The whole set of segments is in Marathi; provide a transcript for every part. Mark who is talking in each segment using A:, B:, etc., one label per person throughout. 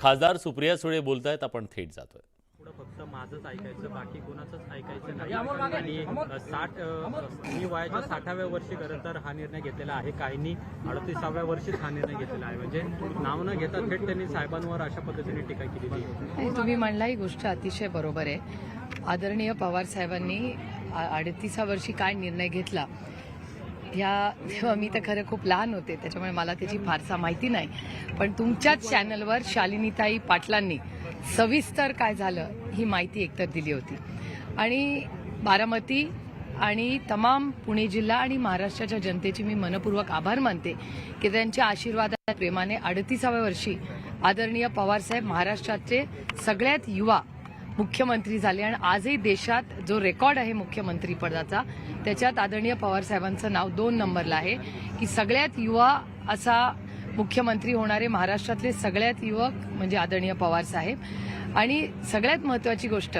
A: खासदार सुप्रिया सुळे बोलतायत आपण थेट जातोय.
B: पुढं फक्त माझंच ऐकायचं बाकी कोणाचंच ऐकायचं नाही. आणि साठ मी वयाच्या साठाव्या वर्षी खरं तर हा निर्णय घेतलेला आहे. काहींनी अडतीसाव्या वर्षीच हा निर्णय घेतलेला आहे. म्हणजे नाव न घेता थेट त्यांनी साहेबांवर अशा पद्धतीने टीका केलेली आहे.
C: नाही तुम्ही म्हणला ही गोष्ट अतिशय बरोबर आहे. आदरणीय पवार साहेबांनी अडतीसा वर्षी काय निर्णय घेतला? ह्या तेव्हा मी तर खरं खूप लहान होते त्याच्यामुळे मला त्याची फारसा माहिती नाही. पण तुमच्याच चॅनलवर शालिनीताई पाटलांनी सविस्तर काय झालं ही माहिती एकतर दिली होती. आणि बारामती आणि तमाम पुणे जिल्हा आणि महाराष्ट्राच्या जनतेची मी मनपूर्वक आभार मानते की त्यांच्या आशीर्वादात प्रेमाने अडतीसाव्या वर्षी आदरणीय पवारसाहेब महाराष्ट्राचे सगळ्यात युवा मुख्यमंत्री झाले आणि आजही देशात जो रेकॉर्ड आहे मुख्यमंत्री पदाचा त्याच्यात आदरणीय पवार साहेबांचं नाव दोन नंबरला आहे की सगळ्यात युवा असा मुख्यमंत्री होणारे महाराष्ट्रातले सगळ्यात युवक म्हणजे आदरणीय पवार साहेब. आणि सगळ्यात महत्वाची गोष्ट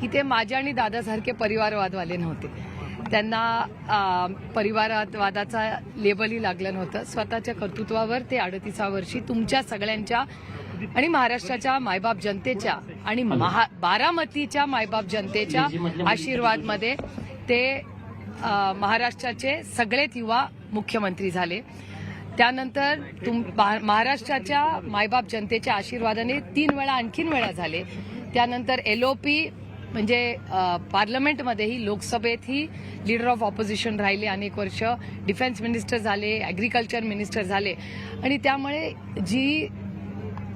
C: की ते माझ्या आणि दादासारखे परिवारवादवाले नव्हते. त्यांना परिवारवादाचा लेबलही लागलं नव्हतं. स्वतःच्या कर्तृत्वावर ते अडतीसा वर्षी तुमच्या सगळ्यांच्या आणि महाराष्ट्राच्या मायबाप जनतेच्या आणि महा बारामतीच्या मायबाप जनतेच्या आशीर्वादमध्ये ते महाराष्ट्राचे सगळेच युवा मुख्यमंत्री झाले. त्यानंतर तुम महाराष्ट्राच्या मायबाप जनतेच्या आशीर्वादाने तीन वेळा आणखीन वेळा झाले. त्यानंतर एलओपी म्हणजे पार्लमेंटमध्येही लोकसभेतही लीडर ऑफ ऑपोजिशन राहिले अनेक वर्ष. डिफेन्स मिनिस्टर झाले ॲग्रिकल्चर मिनिस्टर झाले. आणि त्यामुळे जी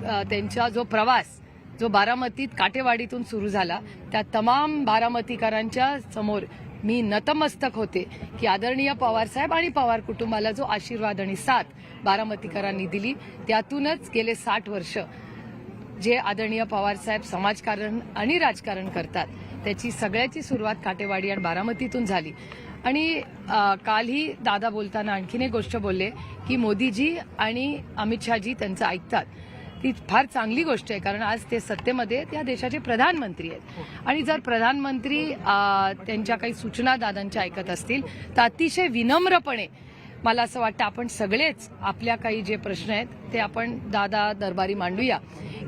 C: त्यांचा जो प्रवास जो बारामतीत काटेवाडीतून सुरू झाला त्या तमाम बारामतीकरांच्या समोर मी नतमस्तक होते की आदरणीय पवारसाहेब आणि पवार कुटुंबाला जो आशीर्वाद आणि साथ बारामतीकरांनी दिली त्यातूनच गेले साठ वर्ष जे आदरणीय पवारसाहेब समाजकारण आणि राजकारण करतात त्याची सगळ्याची सुरुवात काटेवाडी आणि बारामतीतून झाली. आणि कालही दादा बोलताना आणखीन एक गोष्ट बोलले की मोदीजी आणि अमित शहाजी त्यांचं ऐकतात. ती फार चांगली गोष्ट आहे कारण आज ते सत्तेमध्ये त्या देशाचे प्रधानमंत्री आहेत. आणि जर प्रधानमंत्री त्यांच्या काही सूचना दादांच्या ऐकत असतील तर अतिशय विनम्रपणे मला असं वाटतं आपण सगळेच आपल्या काही जे प्रश्न आहेत ते आपण दादा दरबारी मांडूया.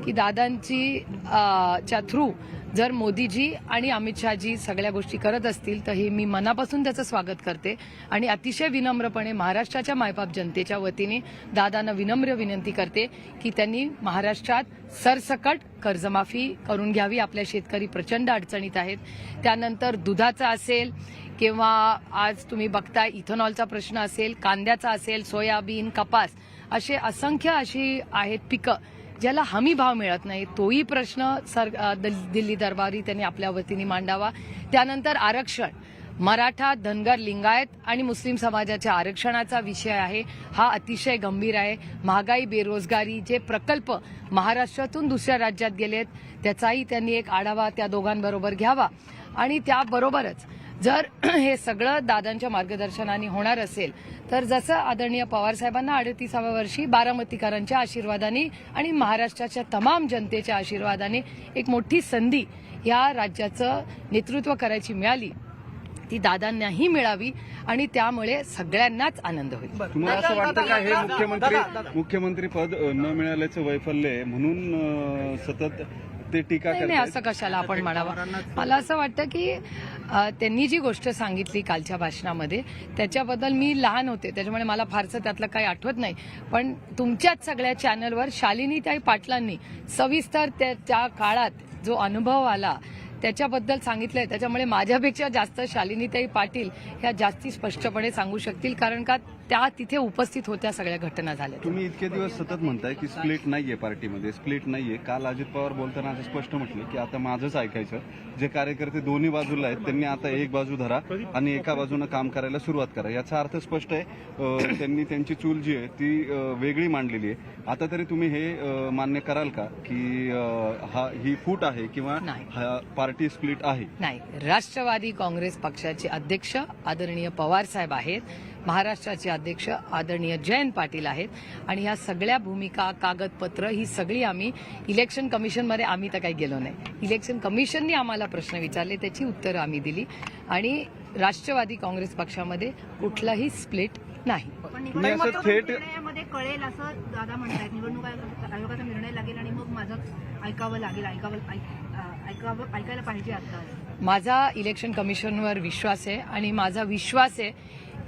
C: की दादांची च्या थ्रू जर मोदीजी आणि अमित शहाजी सगळ्या गोष्टी करत असतील तर हे मी मनापासून त्याचं स्वागत करते. आणि अतिशय विनम्रपणे महाराष्ट्राच्या मायबाप जनतेच्या वतीने दादांना विनम्र विनंती करते की त्यांनी महाराष्ट्रात सरसकट कर्जमाफी करून घ्यावी. आपल्या शेतकरी प्रचंड अडचणीत आहेत. त्यानंतर दुधाचं असेल किंवा आज तुम्ही बघताय इथेनॉलचा प्रश्न असेल कांद्याचा असेल सोयाबीन कपास असे असंख्य अशी आहेत पिकं ज्याला हमी भाव मिळत नाही. तोही प्रश्न सर दिल्ली दरबारी त्यांनी आपल्या वतीने मांडावा. त्यानंतर आरक्षण. मराठा धनगर लिंगायत आणि मुस्लिम समाजाच्या आरक्षणाचा विषय आहे. हा अतिशय गंभीर आहे. महागाई बेरोजगारी जे प्रकल्प महाराष्ट्रातून दुसऱ्या राज्यात गेलेत त्याचाही त्यांनी एक आढावा त्या दोघांबरोबर घ्यावा. आणि त्याबरोबरच जर हे सगळं दादांच्या मार्गदर्शनाने होणार असेल तर जसं आदरणीय पवारसाहेबांना अडतीसाव्या वर्षी बारामतीकरांच्या आशीर्वादाने आणि महाराष्ट्राच्या तमाम जनतेच्या आशीर्वादाने एक मोठी संधी या राज्याचं नेतृत्व करायची मिळाली ती दादांनाही मिळावी आणि त्यामुळे सगळ्यांनाच आनंद होईल.
D: तुम्हाला असं वाटतं का हे मुख्यमंत्री मुख्यमंत्री पद न मिळाल्याचं वैफल्य आहे? म्हणून सतत ते टीका
C: नाही नाही असं कशाला आपण म्हणावं. मला असं वाटतं की अ, त्यांनी जी गोष्ट सांगितली कालच्या भाषणामध्ये त्याच्याबद्दल मी लहान होते त्याच्यामुळे मला फारसं त्यातलं काही आठवत नाही. पण तुमच्याच सगळ्या चॅनलवर शालिनीताई पाटलांनी सविस्तर त्या त्या काळात जो अनुभव आला त्याच्याबद्दल सांगितलंय. त्याच्यामुळे माझ्यापेक्षा जास्त शालिनीताई पाटील ह्या जास्ती स्पष्टपणे सांगू शकतील. कारण का त्या तिथे उपस्थित होत्या सगळ्या घटना झाल्या.
D: तुम्ही इतके दिवस सतत म्हणताय की स्प्लिट नाहीये पार्टीमध्ये स्प्लिट नाहीये. काल अजित पवार बोलताना असं स्पष्ट म्हटलं की आता माझंच ऐकायचं. जे कार्यकर्ते दोन्ही बाजूला आहेत त्यांनी आता एक बाजू धरा आणि एका बाजूनं काम करायला सुरुवात करा. याचा अर्थ स्पष्ट आहे त्यांनी त्यांची चूल जी आहे ती वेगळी मांडलेली आहे. आता तरी तुम्ही हे मान्य कराल का की हा ही फूट आहे किंवा
C: नाही.
D: पार्टी स्प्लिट आहे?
C: नाही. राष्ट्रवादी काँग्रेस पक्षाचे अध्यक्ष आदरणीय पवार साहेब आहेत. महाराष्ट्राचे अध्यक्ष आदरणीय जयंत पाटील आहेत. आणि ह्या सगळ्या भूमिका कागदपत्र ही सगळी आम्ही इलेक्शन कमिशनमध्ये आम्ही तर काही गेलो नाही. इलेक्शन कमिशनने आम्हाला प्रश्न विचारले त्याची उत्तरं आम्ही दिली. आणि राष्ट्रवादी काँग्रेस पक्षामध्ये कुठलाही स्प्लिट नाही.
D: थेट
E: कळेल असं दादा म्हणतायत. निवडणूक आयोग- आयोगाचा निर्णय लागेल आणि मग माझं ऐकावं लागेल. ऐकावं ऐकावं ऐकायला पाहिजे आता.
C: माझा इलेक्शन कमिशनवर विश्वास आहे आणि माझा विश्वास आहे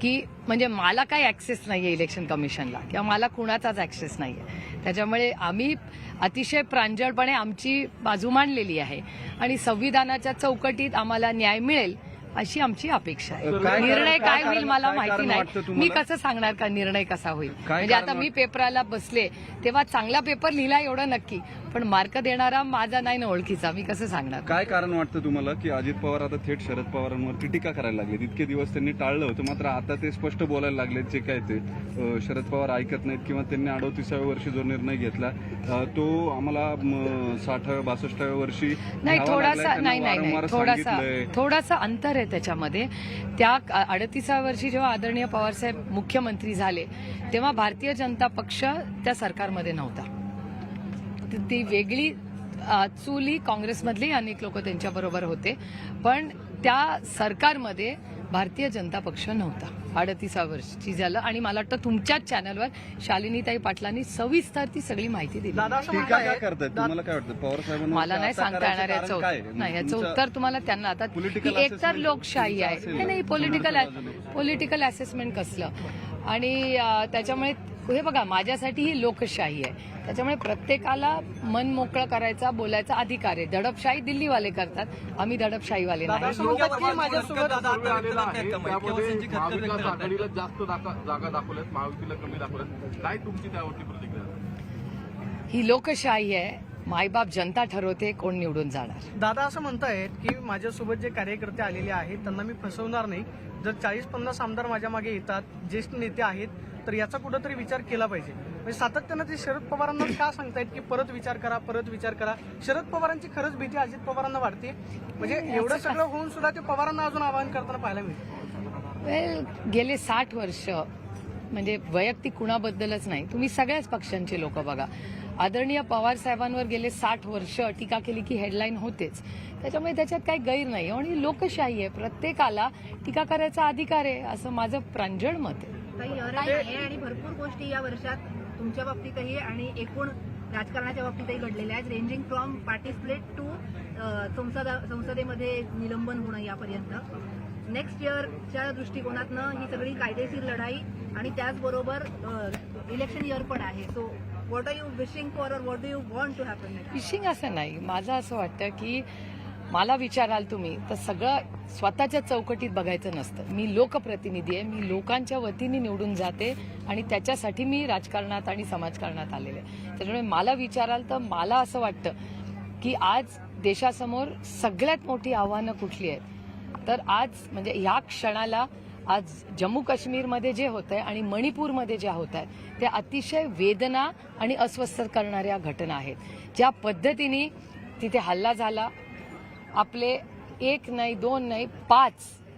C: की म्हणजे मला काही ऍक्सेस नाही आहे इलेक्शन कमिशनला किंवा मला कुणाचाच ऍक्सेस नाही आहे त्याच्यामुळे आम्ही अतिशय प्रांजळपणे आमची बाजू मांडलेली आहे. आणि संविधानाच्या चौकटीत आम्हाला न्याय मिळेल अशी आमची अपेक्षा आहे. निर्णय
D: काय
C: होईल मला माहिती नाही. मी? कसं सांगणार का निर्णय कसा होईल? म्हणजे आता मी? पेपराला बसले तेव्हा चांगला पेपर लिहिला एवढं नक्की. पण मार्क देणारा माझा नाही ना ओळखीचा. मी कसं सांगणार?
D: काय कारण वाटतं तुम्हाला की अजित पवार आता थेट शरद पवारांवरती टीका करायला लागले इतके दिवस त्यांनी टाळलं होतं. मात्र आता ते स्पष्ट बोलायला लागले जे काय ते. शरद पवार ऐकत नाहीत किंवा त्यांनी अडोतीसाव्या वर्षी जो निर्णय घेतला तो आम्हाला साठाव्या बासष्टाव्या वर्षी
C: नाही. थोडासा नाही नाही थोडासा. थोडासा अंतर आहे त्याच्यामध्ये. त्या अडतीसाव्या वर्षी जेव्हा आदरणीय पवारसाहेब मुख्यमंत्री झाले तेव्हा भारतीय जनता पक्ष त्या सरकारमध्ये नव्हता. ती- ती वेगळी चुली काँग्रेसमधले अनेक लोक त्यांच्याबरोबर होते. पण त्या सरकारमध्ये भारतीय जनता पक्ष नव्हता. अडतीसा वर्षी झालं आणि मला वाटतं तुमच्याच चॅनलवर शालिनीताई पाटलांनी सविस्तर ती सगळी माहिती दिली.
F: दादा असं
D: टीका
F: म्हणताय
D: का करतायत तुम्हाला काय वाटतं? पवार साहेबांना
C: मला नाही सांगता येणार याचं उत्तर. नाही याचं उत्तर तुम्हाला त्यांना आता ही एकतर लोकशाही आहे. नाही पॉलिटिकल. पॉलिटिकल असेसमेंट कसलं? आणि त्याच्यामुळे हे बघा माझ्यासाठी ही लोकशाही आहे. त्याच्यामुळे प्रत्येकाला मन मोकळं करायचा बोलायचा अधिकार आहे. दडपशाही दिल्लीवाले करतात. आम्ही दडपशाहीवाले नाही.
F: माझ्यासोबत
G: आलेला आहे. त्यामध्ये महाविकास आघाडीला जास्त दाखा- जागा दाखवल्यात महायुतीला कमी दाखवल्यात. काय तुमची त्यावरती प्रतिक्रिया?
C: ही लोकशाही आहे. मायबाप जनता ठरवते कोण निवडून जाणार.
F: दादा असं म्हणतायत की माझ्यासोबत जे कार्यकर्ते आलेले आहेत त्यांना मी फसवणार नाही. जर चाळीस पन्नास आमदार माझ्या मागे येतात ज्येष्ठ नेते आहेत तर याचा कुठंतरी विचार केला पाहिजे. म्हणजे सातत्यानं ते शरद पवारांना का सांगतायत की परत विचार करा परत विचार करा? शरद पवारांची खरंच भीती अजित पवारांना वाटते. म्हणजे एवढं सगळं होऊन सुद्धा ते पवारांना अजून आवाहन करताना पाहायला मिळतं.
C: वेल गेले साठ वर्ष म्हणजे वैयक्तिक कुणाबद्दलच नाही. तुम्ही सगळ्याच पक्षांचे लोक बघा. आदरणीय पवार साहेबांवर गेले साठ वर्ष टीका केली की हेडलाईन होतेच. त्याच्यामुळे त्याच्यात काही गैर नाही आणि लोकशाही आहे. प्रत्येकाला टीका करायचा अधिकार आहे असं माझं प्रांजळ मत आहे.
E: काही अराई आहे आणि भरपूर गोष्टी या वर्षात तुमच्या बाबतीतही आणि एकूण राजकारणाच्या बाबतीतही घडलेल्या आहेत. Ranging from party split to संसदेमध्ये निलंबन होणं यापर्यंत. नेक्स्ट इयरच्या दृष्टिकोनातनं ही सगळी कायदेशीर लढाई आणि त्याचबरोबर इलेक्शन इयर पण आहे. So what are you wishing for or what do you want to happen wishing
C: fishing असं नाही. माझं असं वाटतं की मला विचाराल तुम्ही तर सगळं स्वतःच्या चौकटीत बघायचं नसतं. मी लोकप्रतिनिधी आहे मी लोकांच्या वतीने निवडून जाते आणि त्याच्यासाठी मी राजकारणात आणि समाजकारणात आलेले आहे. त्याच्यामुळे मला विचाराल तर मला असं वाटतं की आज देशासमोर सगळ्यात मोठी आव्हानं कुठली आहेत? तर आज म्हणजे ह्या क्षणाला आज जम्मू काश्मीरमध्ये जे होत आहे आणि मणिपूरमध्ये ज्या होत आहेत त्या अतिशय वेदना आणि अस्वस्थ करणाऱ्या घटना आहेत. ज्या पद्धतीने तिथे हल्ला झाला आपले एक नाही दोन नाही पाच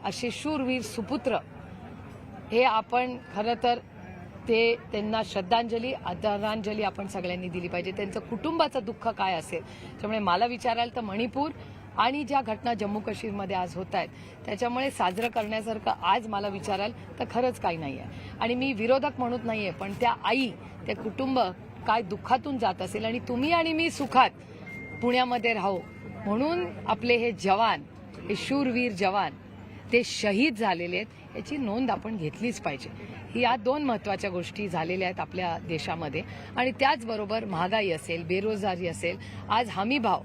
C: असे शूरवीर सुपुत्र हे आपण खरं तर ते त्यांना श्रद्धांजली आदरांजली आपण सगळ्यांनी दिली पाहिजे. त्यांचं कुटुंबाचं दुःख काय असेल? त्यामुळे मला विचाराल तर मणिपूर आणि ज्या घटना जम्मू काश्मीरमध्ये आज होत आहेत त्याच्यामुळे साजरं करण्यासारखं आज मला विचाराल तर खरंच काही नाही आहे. आणि मी विरोधक म्हणत आहे पण त्या आई त्या कुटुंब काय दुःखातून जात असेल आणि तुम्ही आणि मी सुखात पुण्यामध्ये राहू म्हणून आपले हे जवान हे शूरवीर जवान ते शहीद झालेले आहेत याची नोंद आपण घेतलीच पाहिजे. या दोन महत्त्वाच्या गोष्टी झालेल्या आहेत आपल्या देशामध्ये. आणि त्याचबरोबर महागाई असेल बेरोजगारी असेल आज हमी भाव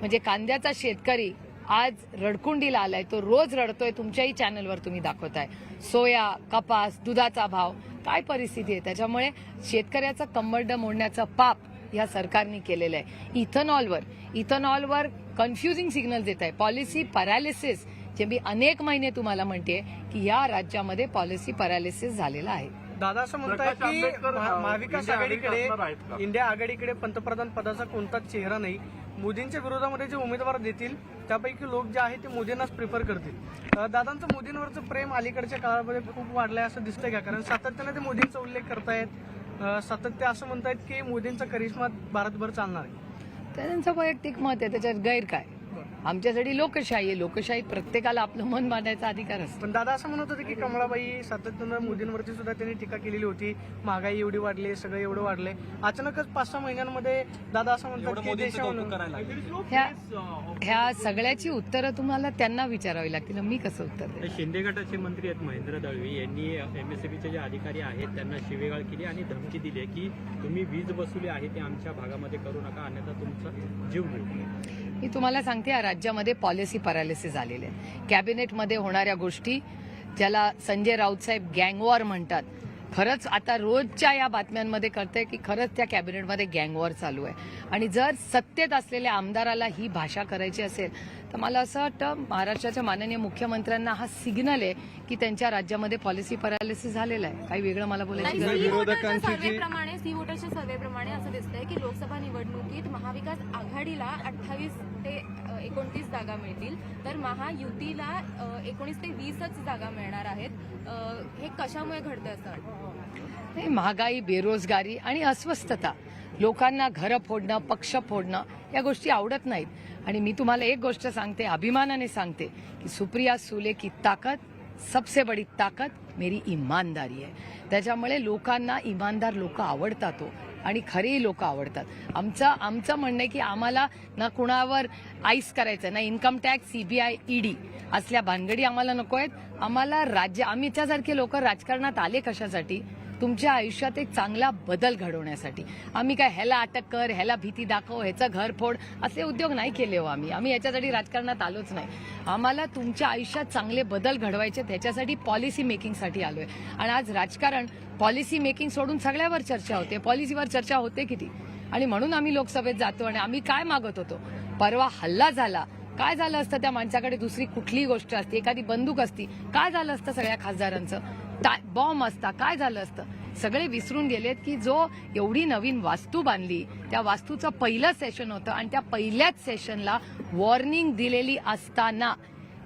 C: म्हणजे कांद्याचा शेतकरी आज रडकुंडीला आलाय. तो रोज रडतोय. तुमच्याही चॅनलवर तुम्ही दाखवताय. सोया कपास दुधाचा भाव काय परिस्थिती आहे? त्याच्यामुळे शेतकऱ्याचं कंबरड मोडण्याचं पाप या सरकारने केलेलं आहे इथनॉलवर इथनॉलवर कन्फ्युजिंग सिग्नल देत आहे. पॉलिसी पॅरालिसिस जे मी अनेक महिने तुम्हाला म्हणते की या राज्यामध्ये पॉलिसी पॅरालिसिस झालेला आहे.
F: दादा असं म्हणतायत
G: प्रकाश
F: की महाविकास आघाडीकडे? इंडिया आघाडीकडे पंतप्रधान पदाचा कोणताच चेहरा नाही. मोदींच्या विरोधामध्ये जे उमेदवार देतील त्यापैकी लोक जे आहेत ते मोदींनाच प्रिफर करतील. दादांचं मोदींवरचं प्रेम अलीकडच्या काळामध्ये खूप वाढलंय असं दिसतंय का? कारण सातत्यानं ते मोदींचा उल्लेख करतायत. सातत्य असं म्हणतायत की मोदींचा करिश्मा भारतभर चालणार आहे.
C: त्यांचं वैयक्तिक मत आहे त्याच्यात गैर काय? आमच्यासाठी लोकशाही आहे. लोकशाहीत प्रत्येकाला आपलं मन मांडायचा अधिकार असतो.
F: पण दादा असं म्हणत होते की कमळाबाई सातत्यानं मोदींवरती सुद्धा त्यांनी टीका केलेली होती. महागाई एवढी वाढली सगळं एवढं वाढलंय. अचानकच पाच सहा महिन्यांमध्ये दादा असं म्हणतात की देशावर
C: ह्या ह्या सगळ्याची उत्तरं तुम्हाला त्यांना विचारावी लागतील. मी कसं उत्तर
B: शिंदे गटाचे मंत्री आहेत महेंद्र दळवी. यांनी एमएससीबीचे जे अधिकारी आहेत त्यांना शिवेगाळ केली आणि धमकी दिली आहे की तुम्ही वीज वसुली आहे ते आमच्या भागामध्ये करू नका अन्यथा तुमचा जीव घेऊ
C: मी तुम्हाला सांगते या राज्यामध्ये पॉलिसी पॅरालिसिस आलेले आहे. कॅबिनेटमध्ये होणाऱ्या गोष्टी ज्याला संजय राऊत साहेब गँगवॉर म्हणतात खरंच आता रोजच्या या बातम्यांमध्ये कळतंय की खरंच त्या कॅबिनेटमध्ये गँगवॉर चालू आहे. आणि जर सत्तेत असलेल्या आमदाराला ही भाषा करायची असेल तर मला असं वाटतं महाराष्ट्राच्या माननीय मुख्यमंत्र्यांना हा सिग्नल आहे की त्यांच्या राज्यामध्ये पॉलिसी पॅरालिसिस झालेला आहे. काही वेगळं मला बोलायची
D: नाही, जी-
H: सर्वेप्रमाणे सी वोटरच्या सर्वेप्रमाणे असं दिसतंय की लोकसभा निवडणुकीत महाविकास आघाडीला अठ्ठावीस ते एकोणतीस जागा मिळतील. तर महायुतीला एकोणीस ते वीसच जागा मिळणार आहेत. हे कशामुळे घडतं असं
C: नाही, महागाई बेरोजगारी आणि अस्वस्थता लोकांना घरं फोडणं पक्ष फोडणं या गोष्टी आवडत नाहीत. आणि मी तुम्हाला एक गोष्ट सांगते अभिमानाने सांगते की सुप्रिया सुले की ताकद सबसे बडी ताकद मेरी इमानदारी आहे. त्याच्यामुळे लोकांना इमानदार लोक आवडतात हो. आणि खरेही लोक आवडतात. आमचं आमचं म्हणणं आहे की आम्हाला ना कुणावर आईस करायचं ना इन्कम टॅक्स सीबीआय ईडी असल्या भानगडी आम्हाला नको आहेत. आम्हाला राज्य आम्हीच्यासारखे लोक राजकारणात आले कशासाठी? तुमच्या आयुष्यात एक चांगला बदल घडवण्यासाठी. आम्ही काय ह्याला अटक कर ह्याला भीती दाखव ह्याचं घर फोड असे उद्योग नाही केले हो आम्ही. आम्ही याच्यासाठी राजकारणात आलोच नाही. आम्हाला तुमच्या आयुष्यात चांगले बदल घडवायचे त्याच्यासाठी पॉलिसी मेकिंगसाठी आलोय. आणि आज राजकारण पॉलिसी मेकिंग सोडून सगळ्यावर चर्चा होते. पॉलिसीवर चर्चा होते किती? आणि म्हणून आम्ही लोकसभेत जातो आणि आम्ही काय मागत होतो? परवा हल्ला झाला. काय झालं असतं त्या माणसाकडे? दुसरी कुठलीही गोष्ट असते. एखादी बंदूक असती. काय झालं असतं सगळ्या खासदारांचं? बॉम्ब असता. काय झालं असतं? सगळे विसरून गेलेत की जो एवढी नवीन वास्तू बांधली त्या वास्तूचं पहिलं सेशन होतं आणि त्या पहिल्याच सेशनला वॉर्निंग दिलेली असताना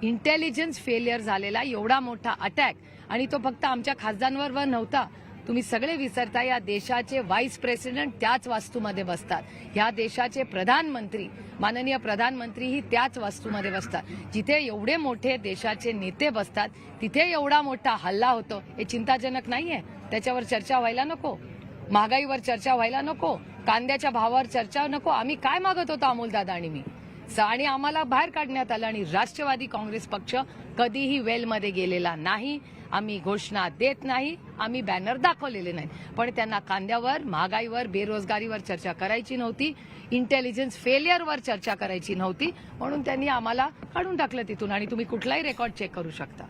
C: इंटेलिजन्स फेलियर झालेला एवढा मोठा अटॅक आणि तो फक्त आमच्या खासदारांवर नव्हता. तुम्ही सगळे विसरता या देशाचे व्हाईस प्रेसिडेंट त्याच वास्तूमध्ये बसतात. ह्या देशाचे प्रधानमंत्री माननीय प्रधानमंत्रीही त्याच वास्तूमध्ये बसतात. जिथे एवढे मोठे देशाचे नेते बसतात तिथे एवढा मोठा हल्ला होतो हे चिंताजनक नाहीये? त्याच्यावर चर्चा व्हायला नको. महागाईवर चर्चा व्हायला नको. कांद्याच्या भावावर चर्चा नको. आम्ही काय मागत होतो अमोलदादा आणि मी? स- आणि आम्हाला बाहेर काढण्यात आलं आणि राष्ट्रवादी काँग्रेस पक्ष कधीही वेलमध्ये गेलेला नाही. आम्ही घोषणा देत नाही आम्ही बॅनर दाखवलेले नाही पण त्यांना कांद्यावर महागाईवर बेरोजगारीवर चर्चा करायची नव्हती इंटेलिजन्स फेलियरवर चर्चा करायची नव्हती म्हणून त्यांनी आम्हाला काढून टाकलं तिथून. आणि तुम्ही कुठलाही रेकॉर्ड चेक करू शकता.